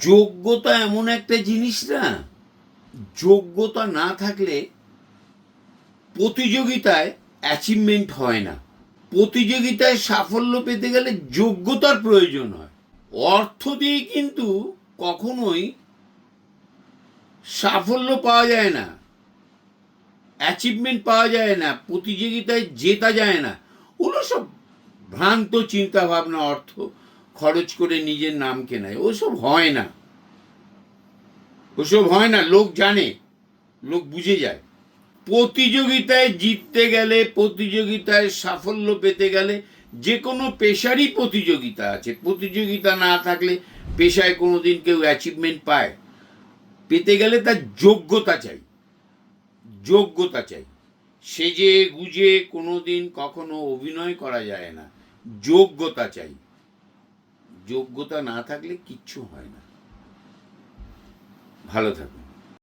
যোগ্যতা এমন একটা জিনিস না, যোগ্যতা না থাকলে প্রতিযোগিতায় অ্যাচিভমেন্ট হয় না। প্রতিযোগিতায় সাফল্য পেতে গেলে যোগ্যতার প্রয়োজন হয়। অর্থ দিয়ে কিন্তু কখনোই সাফল্য পাওয়া যায় না অ্যাচিভমেন্ট পাওয়া যায় না, প্রতিযোগিতায় জেতা যায় না। ওগুলো সব ভ্রান্ত চিন্তা ভাবনা অর্থ। খরচ করে নিজের নাম কেনায়। ওসব হয় না। ওসব হয় না, লোক জানে, লোক বুঝে যায়। প্রতিযোগিতায় জিততে গেলে, প্রতিযোগিতায় সাফল্য পেতে গেলে যে কোনো পেশারই প্রতিযোগিতা আছে। প্রতিযোগিতা না থাকলে পেশায় কোনো দিন কেউ অ্যাচিভমেন্ট পায়। পেতে গেলে তার যোগ্যতা চাই। যোগ্যতা চাই। সেজে গুজে কোনো দিন কখনো অভিনয় করা যায় না। যোগ্যতা চাই। যোগ্যতা না থাকলে কিচ্ছু হয় না। ভালো থাকুন।